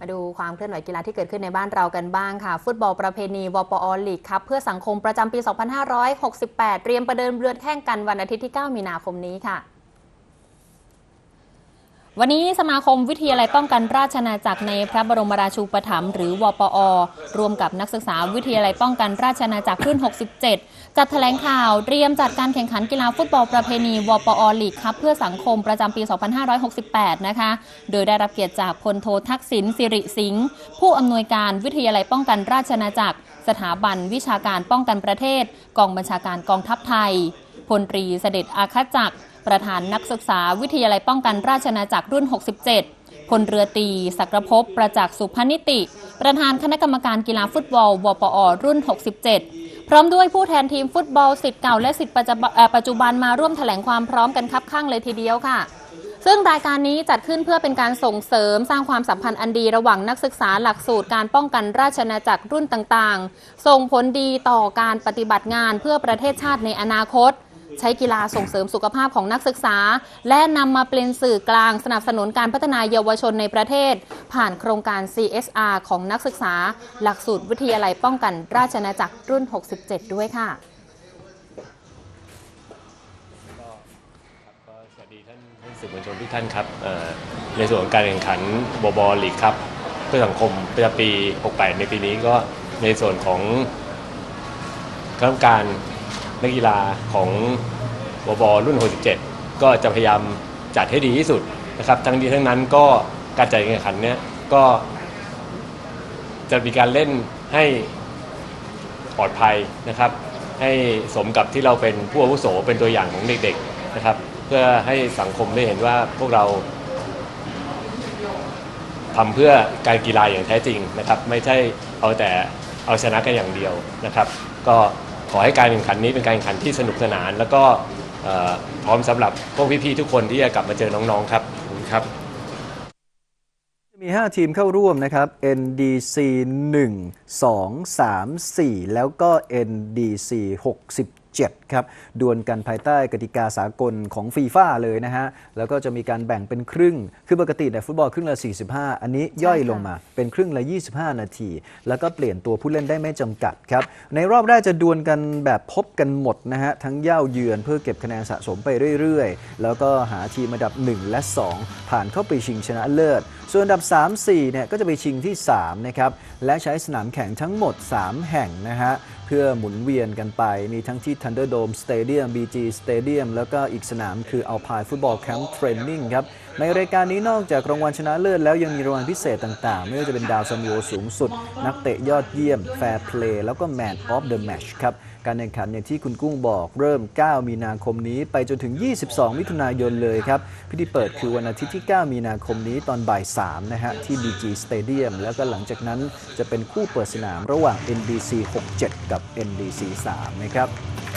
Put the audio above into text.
มาดูความเคลื่อนไหวกีฬาที่เกิดขึ้นในบ้านเรากันบ้างค่ะ ฟุตบอลประเพณีวปอลีกครับเพื่อสังคมประจำปี 2568 เตรียมประเดิมเรือนแข่งกันวันอาทิตย์ที่ 9 มีนาคมนี้ค่ะ วันนี้สมาคมวิทยาลัยป้องกันราชนาจักรในพระบรมราชูปถัมภ์หรือวปอ รวมกับนักศึกษาวิทยาลัยป้องกันราชนาจักรรุ่น 67 จัดแถลงข่าวเตรียมจัดการแข่งขันกีฬาฟุตบอลประเพณีวปอลีกครับเพื่อสังคมประจำปี 2568 นะคะ โดยได้รับเกียรติจากพลโททักษิณสิริสิงห์ผู้อำนวยการวิทยาลัยป้องกันราชนาจักร สถาบันวิชาการป้องกันประเทศ กองบัญชาการกองทัพไทยพลตรีเสด็จอาคจักร ประธานนักศึกษาวิทยาลัยป้องกันราชนาจักรรุ่น 67พลเรือตีศักรภพประจักษ์สุพนิติ ประธานคณะกรรมการกีฬาฟุตบอลวปอ รุ่น 67 พร้อมด้วยผู้แทนทีมฟุตบอลสิทธิ์เก่าและสิทธิ์ปัจจุบันเอ่อปัจจุบันมาร่วมแถลงความพร้อมกันคับข้างเลยทีเดียวค่ะซึ่งรายการนี้จัดขึ้นเพื่อเป็นการส่งเสริมสร้างความสัมพันธ์อันดีระหว่างนักศึกษาหลักสูตรการป้องกันราชนาจักรรุ่นต่างๆ ส่งผลดีต่อการปฏิบัติงานเพื่อประเทศชาติในอนาคต ใช้กีฬาส่งเสริมสุขภาพของนักศึกษา และนำมาเป็นสื่อกลางสนับสนุนการพัฒนาเยาวชนในประเทศ ผ่านโครงการ CSR ของนักศึกษา หลักสูตรวิทยาลัยป้องกันราชนาจักรรุ่น 67 ด้วยค่ะสวัสดีท่านสื่อมวลชนทุกท่านครับในส่วนของการแข่งขันบบอลีกครับเพื่อสังคมประจำปี 68 ในปีนี้ก็ในส่วนของกรรมการ นักกีฬาของบบรุ่น 67 ก็จะพยายามจัดให้ดีที่สุดนะครับทั้งนี้ทั้งนั้นก็การจัดการแข่งขันเนี้ยก็จะมีการเล่นให้ปลอดภัยนะครับ ให้สมกับที่เราเป็นผู้อาวุโสเป็นตัวอย่างของเด็กๆนะครับ เพื่อให้สังคมได้เห็นว่าพวกเราทำเพื่อการกีฬาอย่างแท้จริงนะครับ ไม่ใช่เอาแต่เอาชนะกันอย่างเดียวนะครับ ก็ อให้การแข่งขันนี้เป็นการแข่งขันที่สนุกสนาน แล้วก็พร้อมสำหรับพวกพี่ๆทุกคนที่จะกลับมาเจอน้องๆครับขอบคุณครับ มี 5 ทีมเข้าร่วมนะครับ NDC 1 2 3 4 แล้วก็ NDC 67 ครับดวลกันภายใต้กติกาสากลของฟีฟ่าเลยนะฮะ แล้วก็จะมีการแบ่งเป็นครึ่ง คือปกติเนี่ยฟุตบอลครึ่งละ 45 อันนี้ย่อยลงมาเป็นครึ่งละ 25 นาที แล้วก็เปลี่ยนตัวผู้เล่นได้ไม่จำกัดครับ ในรอบแรกจะดวลกันแบบพบกันหมดนะฮะ ทั้งเย่าเยือนเพื่อเก็บคะแนนสะสมไปเรื่อยๆ แล้วก็หาทีมอันดับ 1 และ 2 ผ่านเข้าไปชิงชนะเลิศ ส่วนอันดับ 3-4เนี่ยก็จะไปชิงที่3นะครับและใช้สนามแข่งทั้งหมด 3 แห่งนะฮะ เพื่อหมุนเวียนกันไป มีทั้งที่ Thunderdome Stadium BG Stadium แล้วก็อีกสนามคือ Alpine Football Camp Training ครับ ในรายการนี้นอกจากรางวัลชนะเลิศแล้วยังมีรางวัลพิเศษต่างๆ ไม่ว่าจะเป็นดาวซัมโยสูงสุด นักเตะยอดเยี่ยม Fair Play แล้วก็ Man of the Match ครับ การแข่งขันอย่างที่คุณกุ้งบอกเริ่ม 9 มีนาคมนี้ ไปจนถึง 22 มิถุนายนเลยครับ พิธีเปิดคือวันอาทิตย์ที่ 9 มีนาคมนี้ตอนบ่าย 3 นะฮะ ที่ BG Stadium แล้วก็หลังจากนั้นจะเป็นคู่เปิดสนามระหว่าง NBC 67 กับ NBC 3 นะครับ